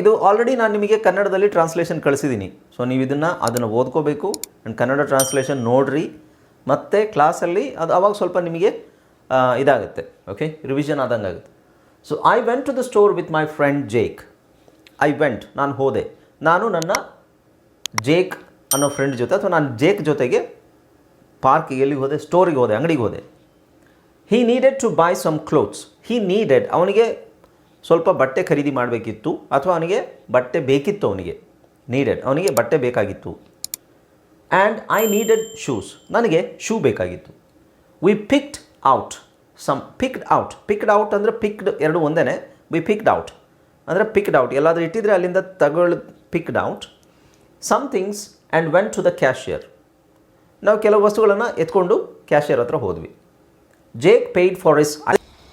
ಇದು ಆಲ್ರೆಡಿ ನಾನು ನಿಮಗೆ ಕನ್ನಡದಲ್ಲಿ ಟ್ರಾನ್ಸ್ಲೇಷನ್ ಕಳಿಸಿದ್ದೀನಿ ಸೊ ನೀವು ಇದನ್ನು ಅದನ್ನು ಓದ್ಕೋಬೇಕು ಆ್ಯಂಡ್ ಕನ್ನಡ ಟ್ರಾನ್ಸ್ಲೇಷನ್ ನೋಡ್ರಿ. ಮತ್ತು ಕ್ಲಾಸಲ್ಲಿ ಅದು ಅವಾಗ ಸ್ವಲ್ಪ ನಿಮಗೆ ಇದಾಗುತ್ತೆ. ಓಕೆ ರಿವಿಷನ್ ಆದಂಗೆ ಆಗುತ್ತೆ. So I went to the store with my friend Jake I went ನಾನು ಹೋದೆ. ನಾನು ನನ್ನ ಜೇಕ್ ಅನ್ನೋ ಫ್ರೆಂಡ್ ಜೊತೆ ಅಥವಾ ನಾನು ಜೇಕ್ ಜೊತೆಗೆ ಪಾರ್ಕಿಗೆ ಎಲ್ಲಿಗೆ ಹೋದೆ? ಸ್ಟೋರಿಗೆ ಹೋದೆ. ಅಂಗಡಿಗೆ ಹೋದೆ. He needed to buy some clothes he needed ಅವನಿಗೆ ಸ್ವಲ್ಪ ಬಟ್ಟೆ ಖರೀದಿ ಮಾಡಬೇಕಿತ್ತು ಅಥವಾ ಅವನಿಗೆ ಬಟ್ಟೆ ಬೇಕಿತ್ತು ಅವನಿಗೆ ನೀಡೆಡ್ ಅವನಿಗೆ ಬಟ್ಟೆ ಬೇಕಾಗಿತ್ತು. ಆ್ಯಂಡ್ ಐ ನೀಡೆಡ್ ಶೂಸ್ ನನಗೆ ಶೂ ಬೇಕಾಗಿತ್ತು. We picked out some picked out picked out ಅಂದರೆ ಪಿಕ್ಡ್ ಎರಡು ಒಂದೇ ವಿ ಪಿಕ್ಡ್ ಔಟ್ ಅಂದರೆ ಪಿಕ್ಡ್ ಔಟ್ ಎಲ್ಲಾದರೂ ಇಟ್ಟಿದ್ರೆ ಅಲ್ಲಿಂದ ತಗೊಳ್ picked out some things and went to the cashier ನಾವು ಕೆಲವು ವಸ್ತುಗಳನ್ನು ಎತ್ಕೊಂಡು ಕ್ಯಾಶಿಯರ್ ಹತ್ರ ಹೋದ್ವಿ. Jake paid for his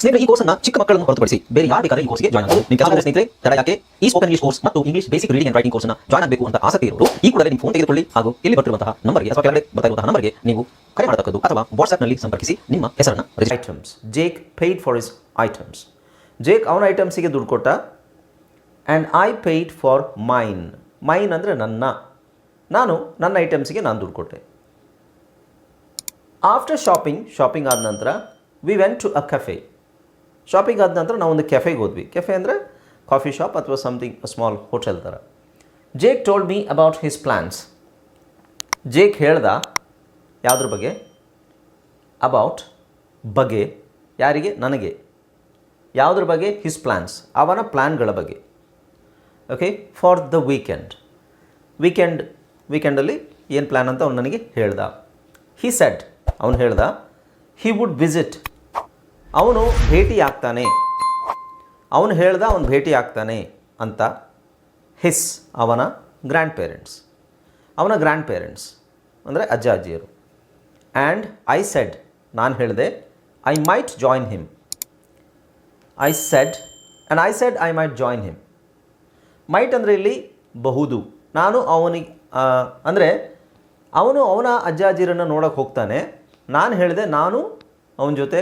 ಸ್ನೇಹಿತರೆ, ಈ ಕೋರ್ಸ್ನ ಚಿಕ್ಕ ಮಕ್ಕಳನ್ನು ಹೊರತುಪಡಿಸಿ ಬೇರೆ ಯಾರು ಬೇಕಾದ್ರೆ ಈ ಕೋರ್ಸ್ಗೆ ಜಾಯ್ನ್ ಆಗಬಹುದು ನಿಮ್ಮ ಕೆಲವು ಸ್ನೇಹಿತರೆ ತಡ ಯಾಕೆ ಈ ಸ್ಪೋಕನ್ ಇಂಗ್ಲಿಷ್ ಕೋರ್ಸ್ ಮತ್ತು English basic reading and writing ಕೋರ್ಸ್ನ ಜಾಯ್ನ್ ಆಗಬೇಕು ಅಂತ ಆಸಕ್ತಿ ಇರೋರು, ಈ ಕೂಡಲೇ ನಿಮ್ಮ ಫೋನ್ ತೆಗೆದುಕೊಳ್ಳಿ ಹಾಗೂ ಇಲ್ಲಿ ಬರ್ತಿರುವಂತಹ ನಂಬರ್ಗೆ ಅಥವಾ ಕೆಳಗಡೆ ಬರ್ತಾ ಇರುವಂತಹ ನಂಬರ್ಗೆ ನೀವು ಕರೆ ಮಾಡತಕ್ಕದ್ದು ಅಥವಾ ವಾಟ್ಸ್ಆಪ್ನಲ್ಲಿ ಸಂಪರ್ಕಿಸಿ ನಿಮ್ಮ ಹೆಸರನ್ನು items Jake paid for his items Jake ಅವನ ಐಟಮ್ಸಿಗೆ ದುಡ್ಡು ಕೊಟ್ಟ? And I paid for mine mine ಅಂದರೆ ನನ್ನ. ನಾನು ನನ್ನ ಐಟಮ್ಸಿಗೆ ನಾನು ದುಡ್ಡು ಕೊಟ್ಟೆ. ಆಫ್ಟರ್ ಶಾಪಿಂಗ್ ಶಾಪಿಂಗ್ ಆದ ನಂತರ we went to a cafe shopping ಆದ ನಂತರ ನಾವು ಒಂದು ಕೆಫೆಗೆ ಹೋದ್ವಿ. ಕೆಫೆ ಅಂದರೆ ಕಾಫಿ ಶಾಪ್ ಅಥವಾ ಸಮಥಿಂಗ್ ಸ್ಮಾಲ್ ಹೋಟೆಲ್ ಥರ Jake told me about his plans Jake ಹೇಳ್ದ ಯಾವುದ್ರ ಬಗ್ಗೆ? ಅಬೌಟ್ ಬಗ್ಗೆ. ಯಾರಿಗೆ? ನನಗೆ. ಯಾವುದ್ರ ಬಗ್ಗೆ? ಹಿಸ್ ಪ್ಲ್ಯಾನ್ಸ್ ಅವನ ಪ್ಲ್ಯಾನ್ಗಳ ಬಗ್ಗೆ. Okay for the weekend weekend ವೀಕೆಂಡಲ್ಲಿ ಏನು ಪ್ಲ್ಯಾನ್ ಅಂತ ಅವ್ನು ನನಗೆ ಹೇಳ್ದ. ಹಿ ಸೆಡ್ ಅವನು ಹೇಳ್ದ ಹಿ ವುಡ್ ವಿಸಿಟ್ ಅವನು ಭೇಟಿ ಆಗ್ತಾನೆ ಅವನು ಹೇಳ್ದ ಅವನು ಭೇಟಿ ಆಗ್ತಾನೆ ಅಂತ ಹಿಸ್ ಅವನ ಗ್ರ್ಯಾಂಡ್ ಪೇರೆಂಟ್ಸ್ ಅವನ ಗ್ರ್ಯಾಂಡ್ ಪೇರೆಂಟ್ಸ್ ಅಂದರೆ ಅಜ್ಜ ಅಜ್ಜಿಯರು. ಆ್ಯಂಡ್ ಐ ಸೆಡ್ ನಾನು ಹೇಳಿದೆ I might join him I said and I said I might join him might ಅಂದರೆ ಇಲ್ಲಿ ಬಹುದು. ನಾನು ಅವನಿಗೆ ಅಂದರೆ ಅವನು ಅವನ ಅಜ್ಜ ಅಜ್ಜಿರನ್ನು ನೋಡೋಕೆ ಹೋಗ್ತಾನೆ. ನಾನು ಹೇಳಿದೆ, ನಾನು ಅವನ ಜೊತೆ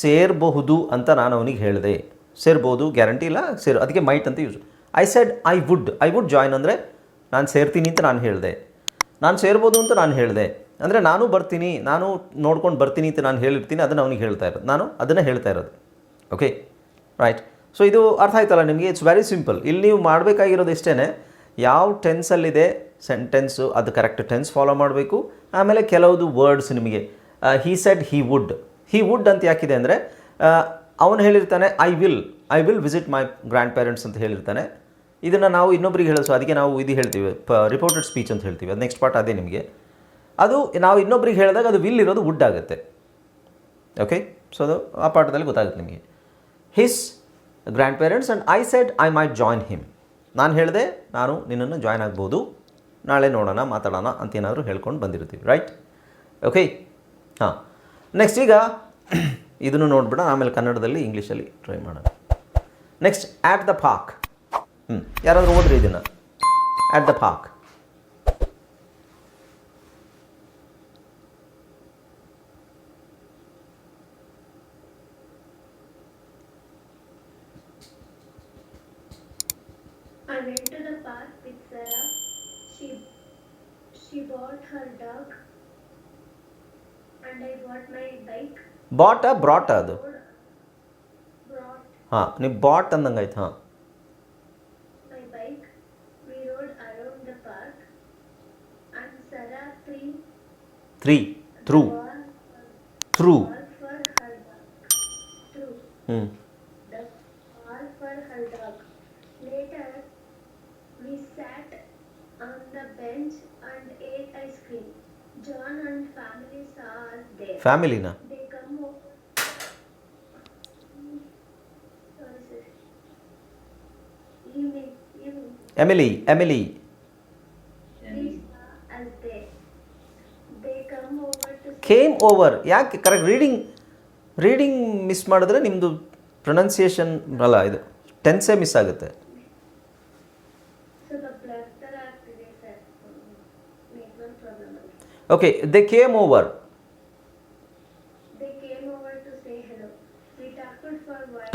ಸೇರಬಹುದು ಅಂತ ನಾನು ಅವನಿಗೆ ಹೇಳಿದೆ. ಸೇರ್ಬೋದು, ಗ್ಯಾರಂಟಿ ಇಲ್ಲ, ಸೇರ್, ಅದಕ್ಕೆ ಮೈಟ್ ಅಂತ use I said I would I would join ಅಂದರೆ, ನಾನು ಸೇರ್ತೀನಿ ಅಂತ ನಾನು ಹೇಳಿದೆ. ನಾನು ಸೇರ್ಬೋದು ಅಂತ ನಾನು ಹೇಳಿದೆ. ಅಂದರೆ ನಾನು ಬರ್ತೀನಿ, ನಾನು ನೋಡ್ಕೊಂಡು ಬರ್ತೀನಿ ಅಂತ ನಾನು ಹೇಳಿರ್ತೀನಿ, ಅದನ್ನು ಅವನಿಗೆ ಹೇಳ್ತಾ ಇರೋದು. ನಾನು ಅದನ್ನು ಹೇಳ್ತಾ ಇರೋದು. ಓಕೆ ರೈಟ್ ಸೊ ಇದು ಅರ್ಥ ಆಯ್ತಲ್ಲ ನಿಮಗೆ? ಇಟ್ಸ್ ವೆರಿ ಸಿಂಪಲ್ ಇಲ್ಲಿ ನೀವು ಮಾಡಬೇಕಾಗಿರೋದು ಇಷ್ಟೇ ಯಾವ ಟೆನ್ಸಲ್ಲಿದೆ ಸೆಂಟೆನ್ಸು ಅದು ಕರೆಕ್ಟ್ ಟೆನ್ಸ್ ಫಾಲೋ ಮಾಡಬೇಕು. ಆಮೇಲೆ ಕೆಲವುದು ವರ್ಡ್ಸ್ ನಿಮಗೆ. He said he would he would ಅಂತ ಯಾಕಿದೆ ಅಂದರೆ ಅವನು ಹೇಳಿರ್ತಾನೆ I will I will visit my grandparents ಅಂತ ಹೇಳಿರ್ತಾನೆ. ಇದನ್ನು ನಾವು ಇನ್ನೊಬ್ರಿಗೆ ಹೇಳಿಸೋ ಅದಕ್ಕೆ ನಾವು ಇದು ಹೇಳ್ತೀವಿ, ಪ ರಿಪೋರ್ಟೆಡ್ ಸ್ಪೀಚ್ ಅಂತ ಹೇಳ್ತೀವಿ. ಅದು ನೆಕ್ಸ್ಟ್ ಪಾರ್ಟ್ ಅದೇ ನಿಮಗೆ. ಅದು ನಾವು ಇನ್ನೊಬ್ರಿಗೆ ಹೇಳಿದಾಗ ಅದು ವಿಲ್ ಇರೋದು ವುಡ್ ಆಗುತ್ತೆ. ಓಕೆ ಸೊ ಅದು ಆ ಪಾಠದಲ್ಲಿ ಗೊತ್ತಾಗುತ್ತೆ ನಿಮಗೆ. His grandparents and I said I my join him ನಾನು ಹೇಳಿದೆ, ನಾನು ನಿನ್ನನ್ನು ಜಾಯ್ನ್ ಆಗ್ಬೋದು. ನಾಳೆ ನೋಡೋಣ, ಮಾತಾಡೋಣ ಅಂತ ಏನಾದರೂ ಹೇಳ್ಕೊಂಡು ಬಂದಿರ್ತೀವಿ ರೈಟ್ ಓಕೆ ಹಾಂ. ನೆಕ್ಸ್ಟ್ ಈಗ ಇದನ್ನು ನೋಡ್ಬಿಡ ಆಮೇಲೆ ಕನ್ನಡದಲ್ಲಿ ಇಂಗ್ಲೀಷಲ್ಲಿ ಟ್ರೈ ಮಾಡೋಣ. ನೆಕ್ಸ್ಟ್ ಆ್ಯಟ್ ದ ಪಾಕ್ ಹ್ಞೂ ಯಾರಾದರೂ ಓದ್ರಿ ಇದನ್ನು at the park I went to the park with Sarah. She she bought her dog and I bought my bike. Bought brought ಅದು Brought ಹಾಂ ನೀವು ಬಾಟ್ ಅಂದಂಗೆ ಆಯ್ತು ಹಾಂ my bike. We rode around to Emily came over ಯಾಕೆ? Correct reading reading miss ಮಾಡಿದ್ರೆ ನಿಮ್ಮದು pronunciation ಅಲ್ಲ ಇದು. ಟೆನ್ಸೇ ಮಿಸ್ ಆಗುತ್ತೆ. Okay they came over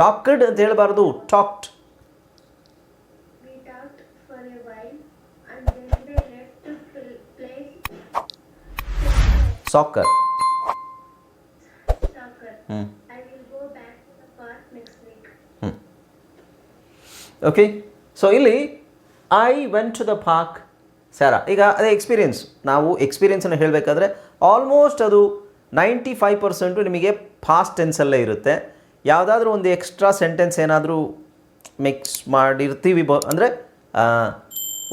talked ಅಂತ ಹೇಳಬಾರ್ದು ಟಾಕ್ಡ್ park ಹ್ಞೂ ಹ್ಞೂ ಓಕೆ ಸೊ ಇಲ್ಲಿ I went to the park Sarah ಈಗ ಅದೇ ಎಕ್ಸ್ಪೀರಿಯನ್ಸ್ ನಾವು ಎಕ್ಸ್ಪೀರಿಯನ್ಸನ್ನು ಹೇಳಬೇಕಾದ್ರೆ ಆಲ್ಮೋಸ್ಟ್ ಅದು ನೈಂಟಿ ಫೈವ್ ಪರ್ಸೆಂಟು ನಿಮಗೆ ಫಾಸ್ಟ್ ಟೆನ್ಸಲ್ಲೇ ಇರುತ್ತೆ. ಯಾವುದಾದ್ರೂ ಒಂದು ಎಕ್ಸ್ಟ್ರಾ ಸೆಂಟೆನ್ಸ್ ಏನಾದರೂ ಮಿಕ್ಸ್ ಮಾಡಿರ್ತೀವಿ ಬ ಅಂದರೆ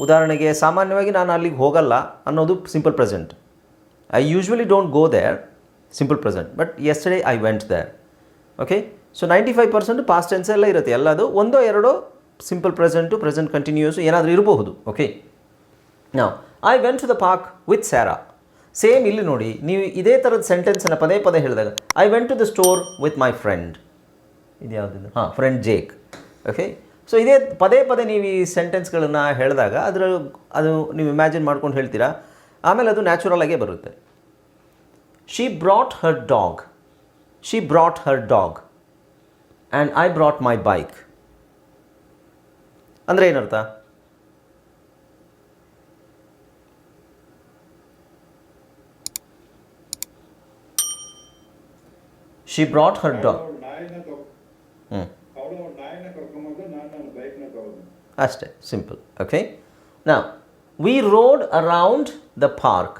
ಉದಾಹರಣೆಗೆ ಸಾಮಾನ್ಯವಾಗಿ ನಾನು ಅಲ್ಲಿಗೆ ಹೋಗಲ್ಲ ಅನ್ನೋದು simple present I usually don't go there simple present but yesterday I went there. Okay so ninety five percent past tense ಎಲ್ಲ ಇರುತ್ತೆ. ಎಲ್ಲದು ಒಂದೋ ಎರಡೋ ಸಿಂಪಲ್ ಪ್ರೆಸೆಂಟು ಪ್ರೆಸೆಂಟ್ ಕಂಟಿನ್ಯೂಸ್ ಏನಾದರೂ ಇರಬಹುದು. ಓಕೆ ನಾವು I went to the park with Sarah same ಇಲ್ಲಿ ನೋಡಿ, ನೀವು ಇದೇ ಥರದ ಸೆಂಟೆನ್ಸನ್ನು ಪದೇ ಪದೇ ಹೇಳಿದಾಗ I went to the store with my friend ಇದು ಯಾವುದಿದೆ ಹಾಂ ಫ್ರೆಂಡ್ ಜೇಕ್ ಓಕೆ ಸೊ ಇದೇ ಪದೇ ಪದೇ ನೀವು ಈ ಸೆಂಟೆನ್ಸ್ಗಳನ್ನು ಹೇಳಿದಾಗ ಅದರ ಅದು ನೀವು ಇಮ್ಯಾಜಿನ್ ಮಾಡ್ಕೊಂಡು ಹೇಳ್ತೀರಾ? ಆಮೇಲೆ ಅದು ನ್ಯಾಚುರಲ್ ಆಗೇ ಬರುತ್ತೆ. She brought her dog she brought her dog and I brought my bike ಅಂದರೆ ಏನರ್ಥ? ಶಿ ಬ್ರಾಟ್ ಹರ್ ಡಾಗ್ ಹ್ಞೂ ಅಷ್ಟೇ ಸಿಂಪಲ್ ಓಕೆ ನಾ we rode around the park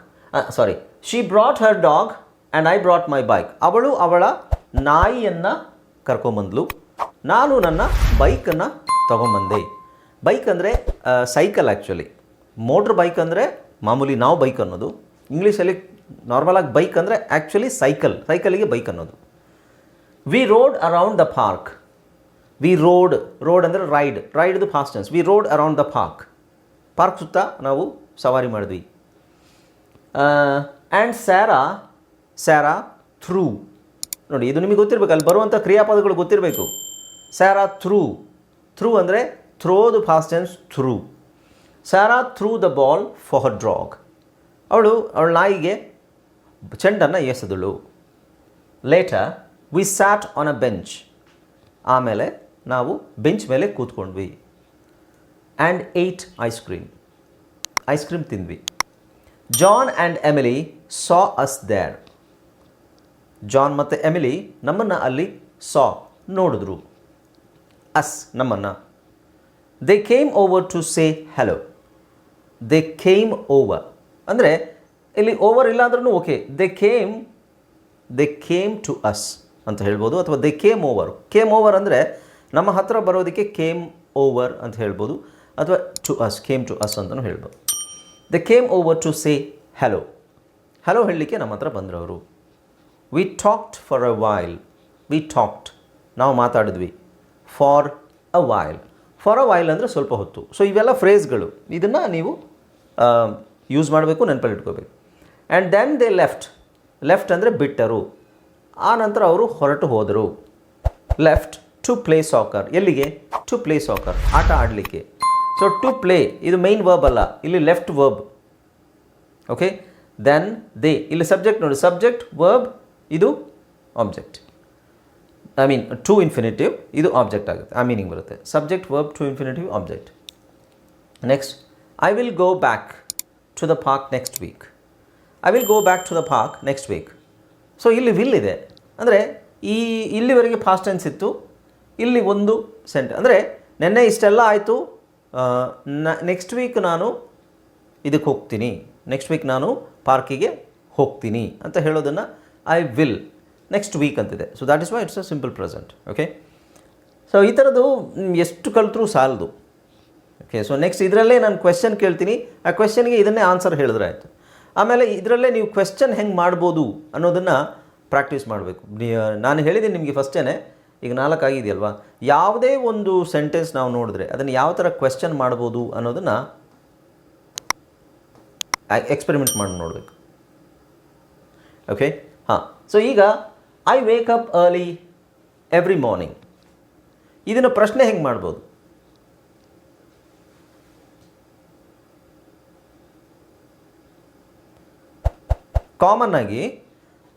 sorry she brought her dog and I brought my bike ಅವಳು ಅವಳ ನಾಯಿಯನ್ನು ಕರ್ಕೊಂಬಂದ್ಲು. ನಾನು ನನ್ನ ಬೈಕನ್ನು ತೊಗೊಂಬಂದೆ. ಬೈಕ್ ಅಂದರೆ ಸೈಕಲ್ ಆ್ಯಕ್ಚುಲಿ ಮೋಟ್ರ್ ಬೈಕ್ ಅಂದರೆ ಮಾಮೂಲಿ ನಾವು ಬೈಕ್ ಅನ್ನೋದು. ಇಂಗ್ಲೀಷಲ್ಲಿ ನಾರ್ಮಲಾಗಿ ಬೈಕ್ ಅಂದರೆ ಆ್ಯಕ್ಚುಲಿ ಸೈಕಲ್ ಸೈಕಲಿಗೆ ಬೈಕ್ ಅನ್ನೋದು. We rode around the park we rode rode ಅಂದರೆ ride ride the fastens we rode around the park park ಸುತ್ತ ನಾವು ಸವಾರಿ ಮಾಡಿದ್ವಿ. ಆ್ಯಂಡ್ ಸ್ಯಾರಾ ಸ್ಯಾರಾ ಥ್ರೂ ನೋಡಿ, ಇದು ನಿಮಗೆ ಗೊತ್ತಿರಬೇಕು, ಅಲ್ಲಿ ಬರುವಂಥ ಕ್ರಿಯಾಪದಗಳು ಗೊತ್ತಿರಬೇಕು. ಸ್ಯಾರಾ ಥ್ರೂ ಥ್ರೂ ಅಂದರೆ throw the past tense threw Sarah threw the ball for her dog ಅವಳು ಅವಳ ನಾಯಿಗೆ ಚೆಂಡನ್ನು ಎಸೆದಳು. Later we sat on a bench ಆಮೇಲೆ ನಾವು ಬೆಂಚ್ ಮೇಲೆ ಕೂತ್ಕೊಂಡ್ವಿ. And ate ice cream ice cream ತಿಂದ್ವಿ. John and Emily saw us there John ಮತ್ತು Emily ನಮ್ಮನ್ನು ಅಲ್ಲಿ ಸಾ ನೋಡಿದ್ರು. ಅಸ್ ನಮ್ಮನ್ನು. They came over to say hello they came over ಅಂದರೆ, ಇಲ್ಲಿ ಓವರ್ ಇಲ್ಲ ಅಂದ್ರೂ okay they came they came to us ಅಂತ ಹೇಳ್ಬೋದು, ಅಥವಾ they came over came over ಅಂದರೆ, ನಮ್ಮ ಹತ್ರ ಬರೋದಕ್ಕೆ ಕೇಮ್ ಓವರ್ ಅಂತ ಹೇಳ್ಬೋದು. ಅಥವಾ to us came to us ಅಂತಲೂ ಹೇಳ್ಬೋದು. The came over to say hello hello ಹೇಳಲಿಕ್ಕೆ ನಮ್ಮ ಹತ್ರ ಬಂದ್ರವರು. We talked for a while we talked ನಾವು ಮಾತಾಡಿದ್ವಿ. For a while for a while ಅಂದರೆ ಸ್ವಲ್ಪ ಹೊತ್ತು. ಸೊ ಇವೆಲ್ಲ ಫ್ರೇಸ್ಗಳು ಇದನ್ನು ನೀವು ಯೂಸ್ ಮಾಡಬೇಕು, ನೆನಪಲ್ಲಿ ಇಟ್ಕೋಬೇಕು. And then they left left ಅಂದರೆ ಬಿಟ್ಟರು. ಆ ನಂತರ ಅವರು ಹೊರಟು ಹೋದರು. ಲೆಫ್ಟ್ ಟು ಪ್ಲೇ ಸಾಕರ್ ಎಲ್ಲಿಗೆ? ಟು ಪ್ಲೇ ಸಾಕರ್ ಆಟ ಆಡಲಿಕ್ಕೆ. ಸೊ ಟು ಪ್ಲೇ ಇದು ಮೈನ್ ವರ್ಬ್ ಅಲ್ಲ. ಇಲ್ಲಿ left verb okay then they ಇಲ್ಲಿ ಸಬ್ಜೆಕ್ಟ್ ನೋಡಿ. ಸಬ್ಜೆಕ್ಟ್ ವರ್ಬ್ ಇದು object I mean to infinitive ಇದು ಆಬ್ಜೆಕ್ಟ್ ಆಗುತ್ತೆ. ಆ ಮೀನಿಂಗ್ ಬರುತ್ತೆ. Subject verb to infinitive object next I will go back to the park next week I will go back to the park next week so ಇಲ್ಲಿ will ಇದೆ. ಅಂದರೆ, ಈ, ಇಲ್ಲಿವರೆಗೆ past tense ಇತ್ತು. ಇಲ್ಲಿ ಒಂದು ಸೆಂಟ್ ಅಂದರೆ, ನೆನ್ನೆ ಇಷ್ಟೆಲ್ಲ ಆಯಿತು. ನೆಕ್ಸ್ಟ್ ವೀಕ್ ನಾನು ಇದಕ್ಕೆ ಹೋಗ್ತೀನಿ. ನೆಕ್ಸ್ಟ್ ವೀಕ್ ನಾನು ಪಾರ್ಕಿಗೆ ಹೋಗ್ತೀನಿ ಅಂತ ಹೇಳೋದನ್ನು ಐ ವಿಲ್ ನೆಕ್ಸ್ಟ್ ವೀಕ್ ಅಂತಿದೆ. So that is why it's a simple present okay so ಈ ಥರದ್ದು ಎಷ್ಟು ಕಲಿತ್ರೂ ಸಾಲದು ಓಕೆ ಸೊ ನೆಕ್ಸ್ಟ್ ಇದರಲ್ಲೇ ನಾನು ಕ್ವೆಶನ್ ಕೇಳ್ತೀನಿ. ಆ ಕ್ವೆಶನ್ಗೆ ಇದನ್ನೇ ಆನ್ಸರ್ ಹೇಳಿದ್ರೆ ಆಯಿತು. ಆಮೇಲೆ ಇದರಲ್ಲೇ ನೀವು ಕ್ವೆಶನ್ ಹೆಂಗೆ ಮಾಡ್ಬೋದು ಅನ್ನೋದನ್ನು ಪ್ರಾಕ್ಟೀಸ್ ಮಾಡಬೇಕು. ನಾನು ಹೇಳಿದ್ದೀನಿ ನಿಮಗೆ ಫಸ್ಟೇ ಈಗ ನಾಲ್ಕು ಆಗಿದೆಯಲ್ವಾ ಯಾವುದೇ ಒಂದು ಸೆಂಟೆನ್ಸ್ ನಾವು ನೋಡಿದ್ರೆ ಅದನ್ನು ಯಾವ ಥರ ಕ್ವೆಶ್ಚನ್ ಮಾಡ್ಬೋದು ಅನ್ನೋದನ್ನು ಎಕ್ಸ್ಪೆರಿಮೆಂಟ್ ಮಾಡಿ ನೋಡಬೇಕು. ಓಕೆ ಹಾಂ. ಸೊ ಈಗ I wake up early every morning ಇದನ್ನು ಪ್ರಶ್ನೆ ಹೆಂಗೆ ಮಾಡ್ಬೋದು? ಕಾಮನ್ ಆಗಿ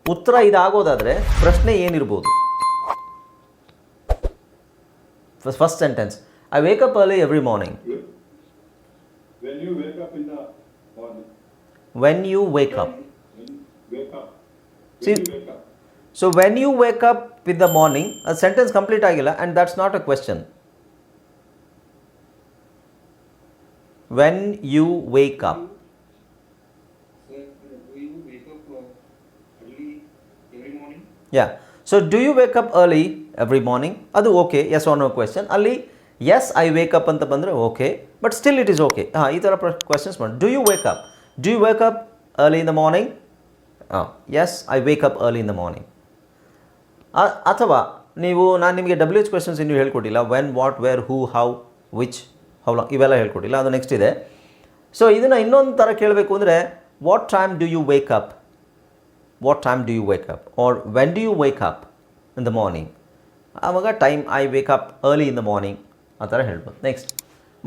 ಉತ್ತರ ಇದಾಗೋದಾದರೆ ಪ್ರಶ್ನೆ ಏನಿರ್ಬೋದು? First sentence. I wake up early every morning. When you wake up in the morning. When you wake up. When wake up. When See, wake up. So when you wake up in the morning, a sentence complete agila and that's not a question. When you wake up. Yeah. So do you up early every morning ಅದು okay yes or no question ಅಲ್ಲಿ yes I wake up ಅಂತ ಬಂದರೆ okay but still it is okay ಹಾಂ, ಈ ಥರ questions ಮಾಡಿ. Do you up do you wake up early in the morning ಹಾಂ yes I wake up early in the morning ಅಥವಾ ನೀವು, ನಾನು ನಿಮಗೆ ಡಬ್ಲ್ಯೂ ಎಚ್ ಕ್ವೆಶನ್ಸ್ ಇನ್ನೂ ಹೇಳ್ಕೊಟ್ಟಿಲ್ಲ. When what where who how which how long ಇವೆಲ್ಲ ಹೇಳ್ಕೊಟ್ಟಿಲ್ಲ. ಅದು ನೆಕ್ಸ್ಟ್ ಇದೆ. ಸೊ ಇದನ್ನು ಇನ್ನೊಂದು ಥರ ಕೇಳಬೇಕು ಅಂದರೆ what time do you wake up time time you wake wake or or when you wake up in the morning ಆವಾಗ time I wake up early in the morning ಆ ಥರ ಹೇಳ್ಬೋದು. Next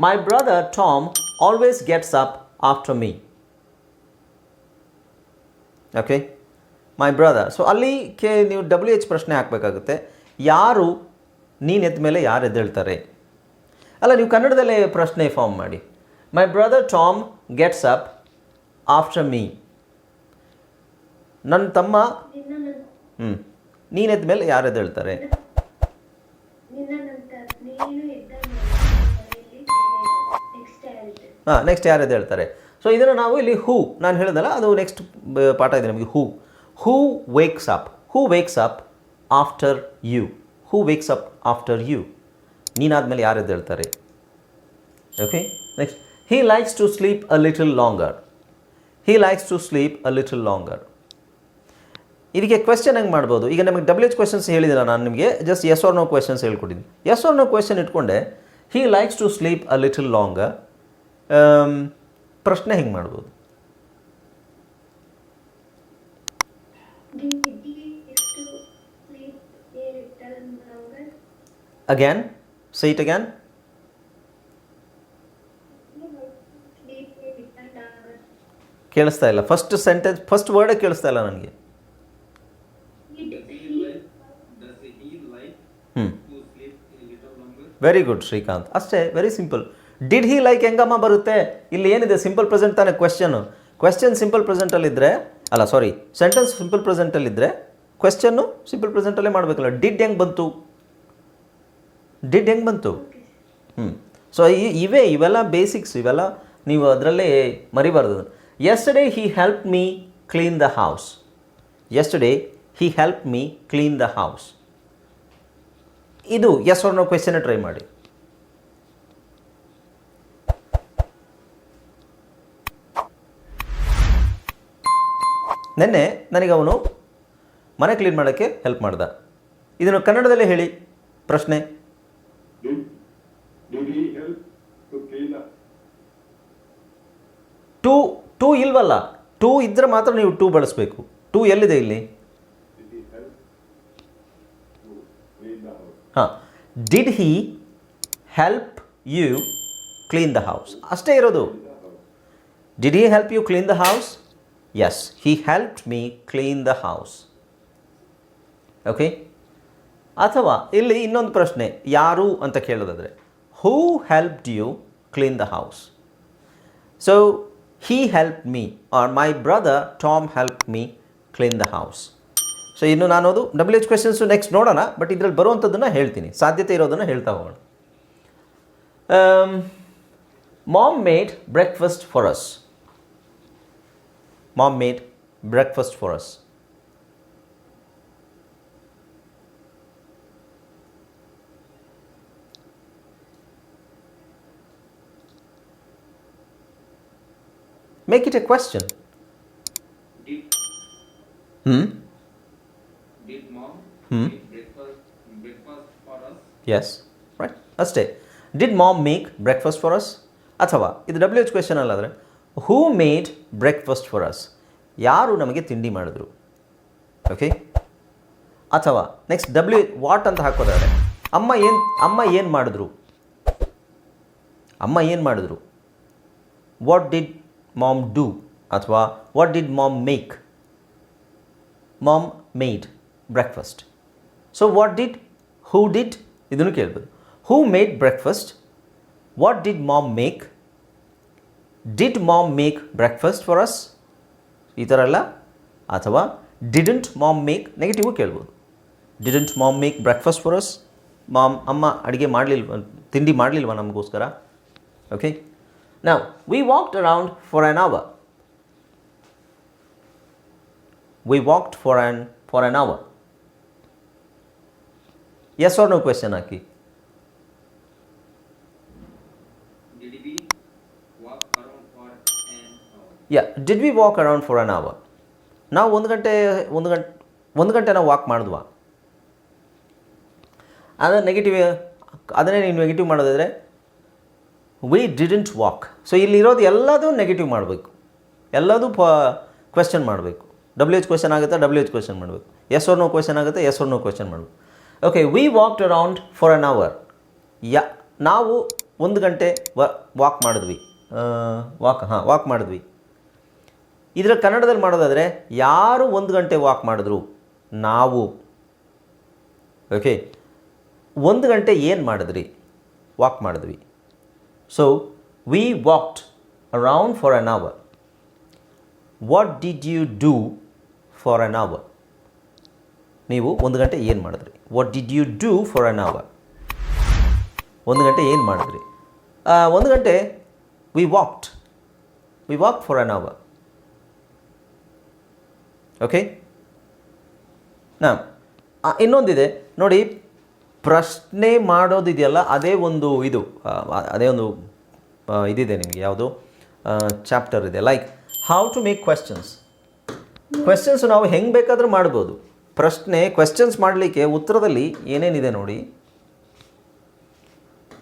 my brother Tom always gets up after me okay my brother so ಅಲ್ಲಿ ಕೆ, ನೀವು W H ಪ್ರಶ್ನೆ ಹಾಕಬೇಕಾಗುತ್ತೆ. ಯಾರು, ನೀನು ಎದ್ದ ಮೇಲೆ ಯಾರು ಎದ್ದೇಳ್ತಾರೆ? ಅಲ್ಲ, ನೀವು ಕನ್ನಡದಲ್ಲೇ ಪ್ರಶ್ನೆ ಫಾರ್ಮ್ ಮಾಡಿ. My brother Tom gets up after me ನನ್ನ ತಮ್ಮ? ಹ್ಞೂ ನೀನು ಎದ್ದ ಮೇಲೆ ಯಾರು ಎದ್ದು ಹೇಳ್ತಾರೆ ಹಾಂ ನೆಕ್ಸ್ಟ್ ಯಾರು ಎದ್ದೇಳ್ತಾರೆ ಸೊ ಇದನ್ನು ನಾವು ಇಲ್ಲಿ ಹೂ ನಾನು ಹೇಳಿದಲ್ಲ ಅದು ನೆಕ್ಸ್ಟ್ ಪಾಠ ಇದೆ ನಮಗೆ who who wakes up who wakes up after you who wakes up after you ನೀನಾದ್ಮೇಲೆ ಯಾರು ಎದ್ದೇಳ್ತಾರೆ okay next he likes to sleep a little longer he likes to sleep a little longer ಇದಕ್ಕೆ question ಹೆಂಗೆ ಮಾಡ್ಬೋದು? ಈಗ ನಮಗೆ W H questions ಹೇಳಿದಿಲ್ಲ ನಾನು ನಿಮಗೆ just yes or no questions ಹೇಳ್ಕೊಟ್ಟಿದ್ದೀನಿ. Yes or no question ಇಟ್ಕೊಂಡೆ he likes to sleep a little long ಪ್ರಶ್ನೆ ಹೆಂಗೆ ಮಾಡ್ಬೋದು? Again say it again. ಕೇಳಿಸ್ತಾ ಇಲ್ಲ. ಫಸ್ಟ್ ಸೆಂಟೆನ್ಸ್ ಫಸ್ಟ್ ವರ್ಡೇ ಕೇಳಿಸ್ತಾ ಇಲ್ಲ ನನಗೆ. ವೆರಿ ಗುಡ್ ಶ್ರೀಕಾಂತ್ ಅಷ್ಟೇ very simple did he like ಹೆಂಗಮ್ಮ ಬರುತ್ತೆ? ಇಲ್ಲಿ ಏನಿದೆ? ಸಿಂಪಲ್ ಪ್ರೆಸೆಂಟ್ ತಾನೇ ಕ್ವೆಶನು ಕ್ವೆಶನ್ ಸಿಂಪಲ್ ಪ್ರೆಸೆಂಟಲ್ಲಿದ್ದರೆ ಅಲ್ಲ ಸಾರಿ ಸೆಂಟೆನ್ಸ್ ಸಿಂಪಲ್ ಪ್ರೆಸೆಂಟಲ್ಲಿದ್ದರೆ ಕ್ವೆಶನ್ನು ಸಿಂಪಲ್ ಪ್ರೆಸೆಂಟಲ್ಲೇ ಮಾಡಬೇಕಲ್ಲ. ಡಿಡ್ ಹೆಂಗೆ ಬಂತು? ಡಿಡ್ ಹೆಂಗೆ ಬಂತು? ಹ್ಞೂ ಸೊ ಇವೇ, ಇವೆಲ್ಲ ಬೇಸಿಕ್ಸ್ ಇವೆಲ್ಲ ನೀವು ಅದರಲ್ಲೇ ಮರಿಬಾರ್ದು. Yesterday he help me clean the house yesterday he help me clean the house ಇದು yes or no question try ಮಾಡಿ. ನಿನ್ನೆ ನನಗೆ ಅವನು ಮನೆ ಕ್ಲೀನ್ ಮಾಡೋಕ್ಕೆ ಹೆಲ್ಪ್ ಮಾಡ್ದ. ಇದನ್ನು ಕನ್ನಡದಲ್ಲೇ ಹೇಳಿ ಪ್ರಶ್ನೆ. ಟೂ ಟೂ ಇಲ್ವಲ್ಲ? ಟೂ ಇದ್ದರೆ ಮಾತ್ರ ನೀವು ಟೂ ಬಳಸಬೇಕು. ಟೂ ಎಲ್ಲಿದೆ ಇಲ್ಲಿ? Did he help you clean the house ಅಷ್ಟೇ ಇರೋದು. Did he help you clean the house yes he help me clean the house okay ಅಥವಾ ಇಲ್ಲಿ ಇನ್ನೊಂದು ಪ್ರಶ್ನೆ, ಯಾರು ಅಂತ ಕೇಳೋದಾದರೆ who help you clean the house so he help me or my brother Tom help me clean the house so ಇನ್ನು ನಾನು ಅದು W H questions next ನೋಡೋಣ ಬಟ್ ಇದರಲ್ಲಿ ಬರುವಂಥದ್ದನ್ನು ಹೇಳ್ತೀನಿ. ಸಾಧ್ಯತೆ ಇರೋದನ್ನು ಹೇಳ್ತಾ ಹೋಗೋಣ. Mom made breakfast for us mom made breakfast for us make it a question Did, ಹ್ಞೂ ಎಸ್ ರೈಟ್ ಅಷ್ಟೇ did mom make breakfast for us ಅಥವಾ ಇದು W H question ಅಲ್ಲಾದರೆ who made breakfast for us ಯಾರು ನಮಗೆ ತಿಂಡಿ ಮಾಡಿದ್ರು? Okay ಅಥವಾ next W what ಅಂತ ಹಾಕೋದಾದರೆ, ಅಮ್ಮ ಏನು ಅಮ್ಮ ಏನು ಮಾಡಿದ್ರು? ಅಮ್ಮ ಏನು ಮಾಡಿದ್ರು? ವಾಟ್ ಡಿಡ್ ಮಾಮ್ ಡೂ ಅಥವಾ what did mom make mom made breakfast so what did who did ಇದನ್ನು ಕೇಳ್ಬೋದು. Who made breakfast what did mom make did mom make breakfast for us ಈ ಥರ ಎಲ್ಲ ಅಥವಾ ಡಿಡಂಟ್ ಮಾಮ್ ಮೇಕ್ ನೆಗೆಟಿವ್ ಕೇಳ್ಬೋದು. Didn't mom make breakfast for us mom ಅಮ್ಮ ಅಡುಗೆ ಮಾಡಲಿಲ್ವ, ತಿಂಡಿ ಮಾಡಲಿಲ್ವ ನಮಗೋಸ್ಕರ? ಓಕೆ ನಾವು we walked around for an hour we walked for an for an hour yes or no question hockey? Yeah did we walk around for an hour ನಾವು ಒಂದು ಗಂಟೆ ಒಂದು ಗಂಟೆ ಒಂದು ಗಂಟೆ ನಾವು ವಾಕ್ ಮಾಡಿದ್ವಾ? ಅದನ್ನು ನೆಗೆಟಿವ್ ಅದನ್ನೇ ನೀವು ನೆಗೆಟಿವ್ ಮಾಡೋದಾದರೆ ವಿ ಡಿಡೆಂಟ್ ವಾಕ್ ಸೊ ಇಲ್ಲಿರೋದು ಎಲ್ಲದೂ ನೆಗೆಟಿವ್ ಮಾಡಬೇಕು. ಎಲ್ಲದೂ ಪ ಕ್ವೆಶನ್ ಮಾಡಬೇಕು. ಡಬ್ಲ್ಯೂ ಎಚ್ ಕ್ವೆಶನ್ ಆಗುತ್ತೆ ಡಬ್ಲ್ಯೂ ಎಚ್ ಕ್ವೆಶನ್ ಮಾಡಬೇಕು. ಎಸ್ ಓರ್ ನೋ ಕ್ವೆಶನ್ ಆಗುತ್ತೆ ಎಸ್ ಓರ್ ನೋ ಕ್ವೆಶನ್ ಮಾಡಬೇಕು. Okay we walked around for an hour yeah ನಾವು ಒಂದು ಗಂಟೆ ವಾಕ್ ಮಾಡಿದ್ವಿ. ವಾಕ್ ಹಾಂ ವಾಕ್ ಮಾಡಿದ್ವಿ. ಇದರ ಕನ್ನಡದಲ್ಲಿ ಮಾಡೋದಾದರೆ, ಯಾರು ಒಂದು ಗಂಟೆ ವಾಕ್ ಮಾಡಿದ್ರು? ನಾವು. ಓಕೆ ಒಂದು ಗಂಟೆ ಏನು ಮಾಡಿದ್ರಿ? ವಾಕ್ ಮಾಡಿದ್ವಿ. So we walked around for an hour what did you do for an hour ನೀವು ಒಂದು ಗಂಟೆ ಏನು ಮಾಡಿದ್ರಿ? What did you do for an hour ಒಂದು ಗಂಟೆ ಏನು ಮಾಡಿದ್ರಿ? ಒಂದು ಗಂಟೆ we walked we walk for an hour okay ನಾ ಇನ್ನೊಂದಿದೆ. ನೋಡಿ, ಪ್ರಶ್ನೆ ಮಾಡೋದಿದೆಯಲ್ಲ, ಅದೇ ಒಂದು ಇದು. ಅದೇ ಒಂದು ಇದಿದೆ ನಿಮಗೆ ಯಾವುದು? ಚಾಪ್ಟರ್ ಇದೆ. Like how to make questions questions ನಾವು ಹೆಂಗೆ ಬೇಕಾದರೂ ಮಾಡ್ಬೋದು. ಪ್ರಶ್ನೆ ಕ್ವೆಶ್ಚನ್ಸ್ ಮಾಡಲಿಕ್ಕೆ ಉತ್ತರದಲ್ಲಿ ಏನೇನಿದೆ ನೋಡಿ.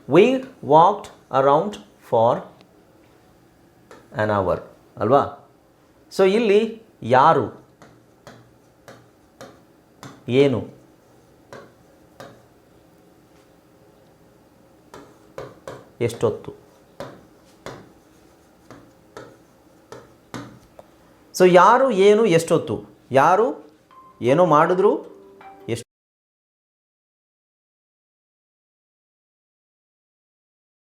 We walked around for an hour ಅಲ್ವಾ? ಸೊ ಇಲ್ಲಿ ಯಾರು? ಏನು? ಎಷ್ಟೊತ್ತು? ಸೊ ಯಾರು, ಏನು, ಎಷ್ಟೊತ್ತು? ಯಾರು? ಏನೋ ಮಾಡಿದ್ರು